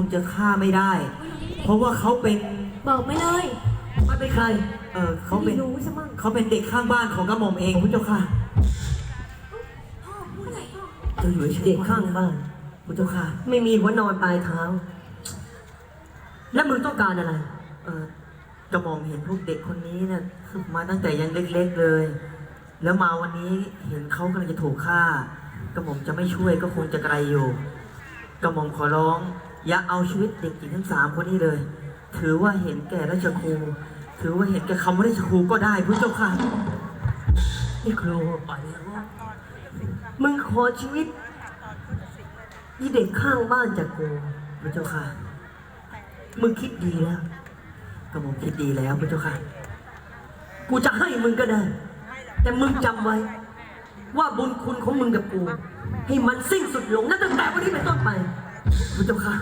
คงจะฆ่าไม่ได้ เพราะว่าเขาเป็นบอกไม่เลยมันเป็นใคร เออเขาเป็นไม่รู้ใช่มั้งเขาเป็นเด็กข้างบ้านของกระหม่อมเองพุทธเจ้าค่ะพ่อพูดอะไรพ่อจะอยู่เฉยๆเด็กข้างบ้านพุทธเจ้าค่ะ ไม่มีหัวนอนปลายเท้า แล้วมึงต้องการอะไร เออกระหม่อมเห็นพวกเด็กคนนี้เนี่ยมาตั้งแต่ยังเล็กๆเลย แล้วมาวันนี้เห็นเขากำลังจะถูกฆ่ากระหม่อมจะไม่ช่วยก็คงจะไกลอยู่กระหม่อมขอร้อง อย่าเอาชีวิตเด็กหญิงทั้งสามคนนี้เลย ถือว่าเห็นแก่ราชครู ถือว่าเห็นแก่คำว่าราชครูก็ได้พุทธเจ้าค่ะนี่ครูมึงขอชีวิตยี่เด็กข้างบ้านจากกูพุทธเจ้าค่ะ มึงคิดดีแล้วกระหม่อมคิดดีแล้วพุทธเจ้าค่ะ กูจะให้มึงก็ได้ แต่มึงจำไว้ ว่าบุญคุณของมึงกับกู ให้มันสิ้นสุดลงนับตั้งแต่วันนี้เป็นต้นไปพุทธเจ้าค่ะ